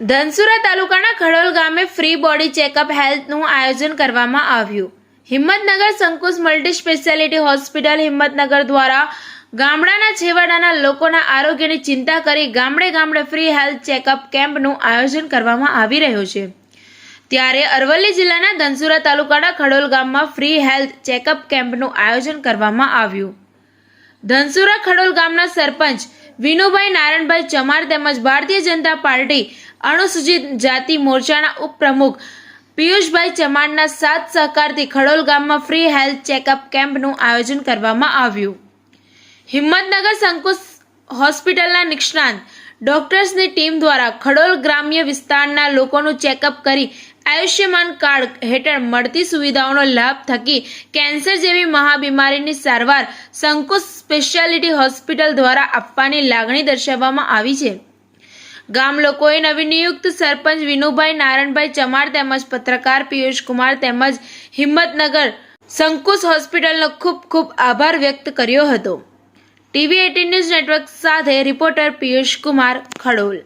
ધનસુરા તાલુકાના ખડોલ ગામે free body checkup હેલ્થનું આયોજન કરવામાં આવ્યું. Himmatnagar Sankush multi speciality hospital Himmatnagar દ્વારા ગામડાના છેવાડાના લોકોના આરોગ્યની ચિંતા કરી ગામડે ગામડે ફ્રી હેલ્થ ચેકઅપ કેમ્પનું આયોજન કરવામાં આવી રહ્યું છે. ત્યારે અરવલ્લી જિલ્લાના ધનસુરા તાલુકાના ખડોલ ગામમાં ફ્રી હેલ્થ ચેકઅપ કેમ્પનું આયોજન કરવામાં આવ્યું. ધનસુરા ખડોલ ગામના સરપંચ વિનુભાઈ નારાયણભાઈ ચમાર તેમજ ભારતીય જનતા પાર્ટી અનુસૂચિત જાતિ મોરચાના ઉપપ્રમુખ પિયુષભાઈ ચમાણના સાથ સહકારથી ખડોલ ગામમાં ફ્રી હેલ્થ ચેકઅપ કેમ્પનું આયોજન કરવામાં આવ્યું. હિંમતનગર સંકુશ હોસ્પિટલના નિષ્ણાંત ડોક્ટર્સની ટીમ દ્વારા ખડોલ ગ્રામ્ય વિસ્તારના લોકોનું ચેકઅપ કરી આયુષ્યમાન કાર્ડ હેઠળ મળતી સુવિધાઓનો લાભ થકી કેન્સર જેવી મહાબીમારીની સારવાર સંકુશ સ્પેશિયાલિટી હોસ્પિટલ દ્વારા આપવાની લાગણી દર્શાવવામાં આવી છે. ગામ લોકોએ નવનિયુક્ત સરપંચ વિનુભાઈ નારાયણભાઈ ચમાર તેમજ પત્રકાર પિયુષ કુમાર તેમજ હિંમતનગર સંકુશ હોસ્પિટલનો ખૂબ ખૂબ આભાર વ્યક્ત કર્યો હતો. ટીવી એટીન ન્યૂઝ નેટવર્ક સાથે રિપોર્ટર પિયુષ કુમાર ખડોલ.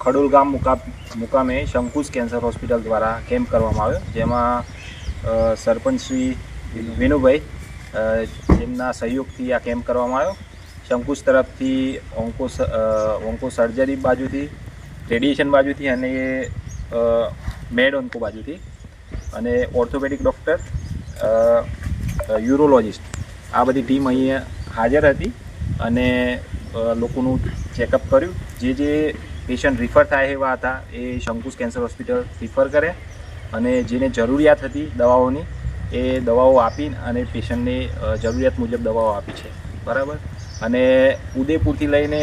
ખડોલ ગામ મુકામ મુકામે શંકુશ કેન્સર હોસ્પિટલ દ્વારા કેમ્પ કરવામાં આવ્યો, જેમાં સરપંચ શ્રી વિનુભાઈ જેમના સહયોગથી આ કેમ્પ કરવામાં આવ્યો. શંકુશ તરફથી ઓંકો ઓન્કો સર્જરી બાજુથી, રેડિયેશન બાજુથી અને મેડ ઓન્કો બાજુથી અને ઓર્થોપેડિક ડૉક્ટર યુરોલોજિસ્ટ આ બધી ટીમ અહીંયા હાજર હતી અને લોકોનું ચેકઅપ કર્યું. જે જે પેશન્ટ રિફર થાય એવા હતા, એ શંકુશ કેન્સર હોસ્પિટલ રિફર કરે અને જેને જરૂરિયાત હતી દવાઓની, એ દવાઓ આપી અને પેશન્ટને જરૂરિયાત મુજબ દવાઓ આપી છે. બરાબર? અને ઉદયપુરથી લઈને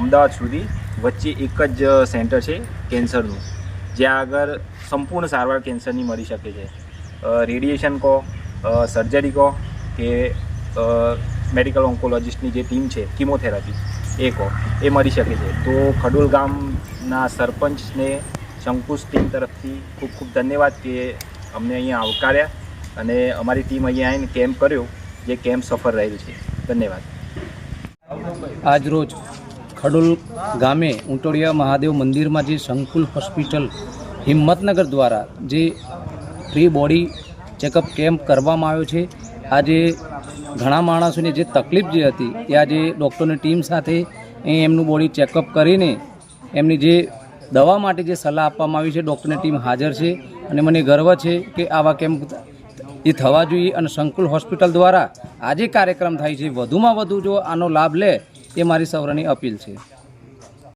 અમદાવાદ સુધી વચ્ચે એક જ સેન્ટર છે કેન્સરનું, જ્યાં આગળ સંપૂર્ણ સારવાર કેન્સરની મળી શકે છે. રેડિએશન કહો સર્જરી કહો કે મેડિકલ ઓન્કોલોજિસ્ટની જે ટીમ છે કિમોથેરાપી એ કહો એ મળી શકે છે. તો ખડોલ ગામના સરપંચને શંકુશ ટીમ તરફથી ખૂબ ખૂબ ધન્યવાદ કે અમને અહીંયા આવકાર્યા અને અમારી ટીમ અહીંયા આવીને કેમ્પ કર્યો, જે કેમ્પ સફળ રહેલ છે. ધન્યવાદ. આજરોજ ખડોલ ગામે ઉંટોડિયા મહાદેવ મંદિરમાં જે સંકુલ હોસ્પિટલ હિંમતનગર દ્વારા જે ફ્રી બોડી ચેકઅપ કેમ્પ કરવામાં આવ્યો છે, આજે ઘણા માણસોની જે તકલીફ જે હતી, એ આજે ડૉક્ટરની ટીમ સાથે એમનું બોડી ચેકઅપ કરીને એમની જે દવા માટે જે સલાહ આપવામાં આવી છે, ડૉક્ટરની ટીમ હાજર છે અને મને ગર્વ છે કે આવા કેમ્પ એ થવા જોઈએ અને સંકુલ હોસ્પિટલ દ્વારા આજે કાર્યક્રમ થાય છે. વધુમાં વધુ જો આનો લાભ લે, એ મારી સૌરની અપીલ છે.